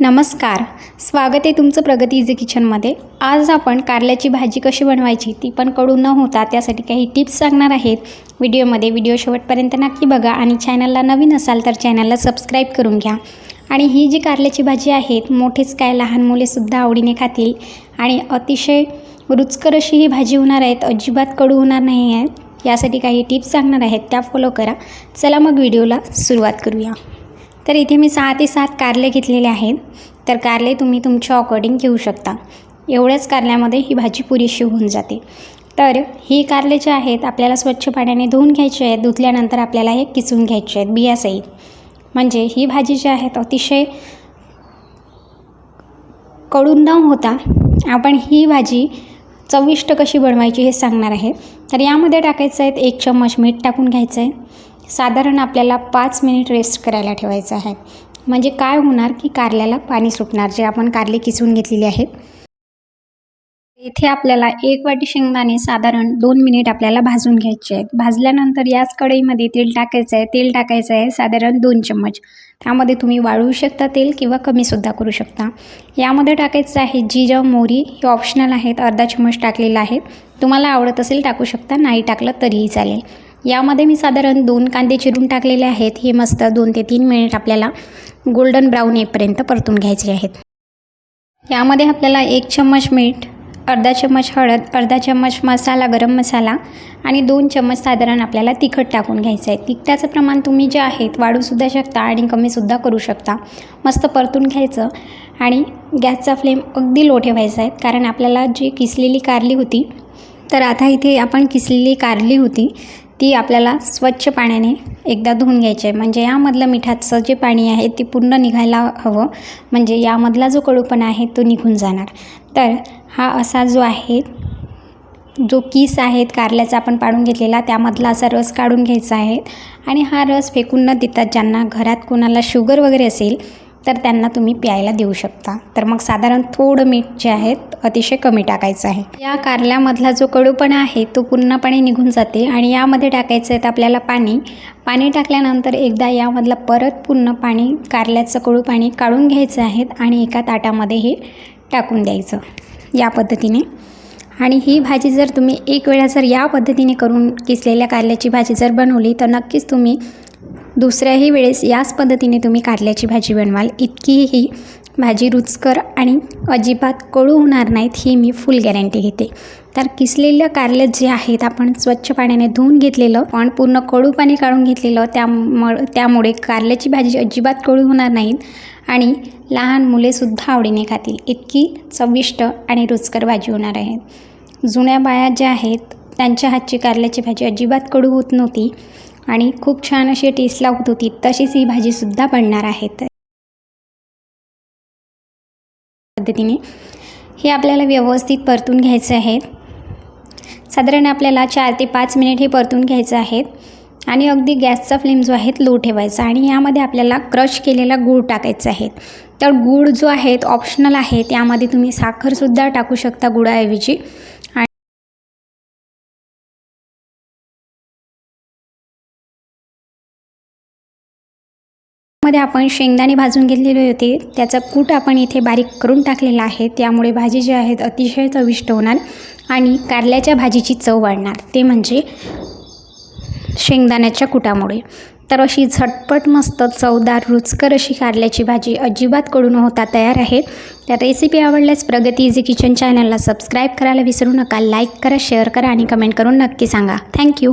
नमस्कार. स्वागत आहे तुमचं प्रगती इझी किचनमध्ये. आज आपण कारल्याची भाजी कशी बनवायची ती पण कडू न होता त्यासाठी काही टिप्स सांगणार आहेत. व्हिडिओमध्ये व्हिडिओ शेवटपर्यंत नक्की बघा आणि चॅनलला नवीन असाल तर चॅनलला सबस्क्राईब करून घ्या. आणि ही जी कारल्याची भाजी आहे मोठेच काय लहान मुलेसुद्धा आवडीने खातील. आणि अतिशय रुचकर अशी ही भाजी होणार आहेत अजिबात कडू होणार नाही आहेत यासाठी काही टिप्स सांगणार आहेत त्या फॉलो करा. चला मग व्हिडिओला सुरुवात करूया. तर इथे मी सहा ते सात कारले घेतलेले आहेत. तर कारले तुम्ही तुमच्या अकॉर्डिंग घेऊ शकता. एवढ्याच कारल्यामध्ये ही भाजी पुरेशी होऊन जाते. तर ही कारले जे आहेत आपल्याला स्वच्छ पाण्याने धुवून घ्यायचे आहेत. धुतल्यानंतर आपल्याला हे किसून घ्यायचे आहेत. बियासहित म्हणजे ही भाजी जी आहेत अतिशयकडून न होता आपण ही भाजी चविष्ट कशी बनवायची हे सांगणार आहे. तर यामध्ये टाकायचं आहे एक चम्मच मीठ टाकून घ्यायचं आहे. साधारण आपल्याला पाच मिनिट रेस्ट करायला ठेवायचं आहे. म्हणजे काय होणार की कारल्याला पाणी सुटणार जे आपण कारले किसून घेतलेले आहेत. इथे आपल्याला एक वाटी शेंगदाणे साधारण दोन मिनिट आपल्याला भाजून घ्यायचे आहेत. भाजल्यानंतर याच कढईमध्ये तेल टाकायचं आहे. तेल टाकायचं आहे साधारण दोन चम्मच. त्यामध्ये तुम्ही वाळवू शकता तेल किंवा कमीसुद्धा करू शकता. यामध्ये टाकायचं आहे जिरं मोहरी. हे ऑप्शनल आहेत. अर्धा चम्मच टाकलेला आहे. तुम्हाला आवडत असेल टाकू शकता. नाही टाकलं तरीही चालेल. यामध्ये मी साधारण दोन कांदे चिरून टाकलेले आहेत. हे मस्त दोन ते तीन मिनिट आपल्याला गोल्डन ब्राऊन येईपर्यंत परतून घ्यायचे आहेत. यामध्ये आपल्याला एक चम्मच मीठ अर्धा चम्मच हळद अर्धा चम्मच मसाला गरम मसाला आणि दोन चम्मच साधारण आपल्याला तिखट टाकून घ्यायचं आहे. तिखटाचं प्रमाण तुम्ही जे आहेत वाढूसुद्धा शकता आणि कमीसुद्धा करू शकता. मस्त परतून घ्यायचं आणि गॅसचा फ्लेम अगदी लो ठेवायचा आहे कारण आपल्याला जी किसलेली कारली होती तर आता इथे आपण किसलेली कारली होती ती आपल्याला स्वच्छ पाण्याने एकदा धुवून घ्यायची आहे. म्हणजे यामधलं मिठाचं जे पाणी आहे ते पूर्ण निघायला हवं. म्हणजे यामधला जो कडूपणा आहे तो निघून जाणार. तर हा असा जो आहे जो किस आहेत कारल्याचा आपण पाडून घेतलेला त्यामधला असा रस काढून घ्यायचा आहे. आणि हा रस फेकून न देतात ज्यांना घरात कोणाला शुगर वगैरे असेल तर त्यांना तुम्ही प्यायला देऊ शकता. तर मग साधारण थोडं मीठ जे आहे अतिशय कमी टाकायचं आहे. या कारल्यामधला जो कडूपणा आहे तो पूर्णपणे निघून जाते आणि यामध्ये टाकायचं आहे आपल्याला पाणी. पाणी टाकल्यानंतर एकदा यामधलं परत पूर्ण पाणी कारल्याचं कडू पाणी काढून घ्यायचं आहे आणि एका ताटामध्ये हे टाकून द्यायचं या पद्धतीने. आणि ही भाजी जर तुम्ही एक वेळा जर या पद्धतीने करून किसलेल्या कारल्याची भाजी जर बनवली तर नक्कीच तुम्ही दुसऱ्याही वेळेस याच पद्धतीने तुम्ही कारल्याची भाजी बनवाल. इतकी ही भाजी रुचकर आणि अजिबात कळू होणार नाहीत ही मी फुल गॅरंटी घेते. तर किसलेलं कारले जे आहेत आपण स्वच्छ पाण्याने धुवून घेतलेलं पण पूर्ण कळू पाणी काढून घेतलेलं त्याम त्यामुळे कारल्याची भाजी अजिबात कळू होणार नाहीत आणि लहान मुलेसुद्धा आवडीने खातील. इतकी चविष्ट आणि रुचकर भाजी होणार आहे. जुन्या बाया ज्या आहेत त्यांच्या हातची कारल्याची भाजी अजिबात कडू होत नव्हती. आणि खूप छान अशी टेस्ट लागत होती. तशीच ही भाजीसुद्धा बनणार आहेत. पद्धतीने. हे आपल्याला व्यवस्थित परतून घ्यायचं आहे साधारण आपल्याला चार ते पाच मिनिट हे परतून घ्यायचं आहे आणि अगदी गॅसचा फ्लेम जो आहे लो ठेवायचा. आणि यामध्ये आपल्याला क्रश केलेला गूळ टाकायचा आहे. तर गूळ जो आहे ऑप्शनल आहे. त्यामध्ये तुम्ही साखरसुद्धा टाकू शकता गुळाऐवजी. मध्ये आपण शेंगदाणे भाजून घेतलेले होते. त्याचा कूट आपण इथे बारीक करून टाकलेला आहे. त्यामुळे भाजी जी आहेत अतिशय चविष्ट होणार आणि कारल्याच्या भाजीची चव वाढणार. ते म्हणजे शेंगदाण्याच्या कुटामुळे. तर अशी झटपट मस्त चवदार रुचकर अशी कारल्याची भाजी अजिबात कडून होता तयार आहे. त्या रेसिपी आवडल्यास प्रगती इझी किचन चॅनलला सबस्क्राईब करायला विसरू नका. लाईक करा शेअर करा आणि कमेंट करून नक्की सांगा. थँक्यू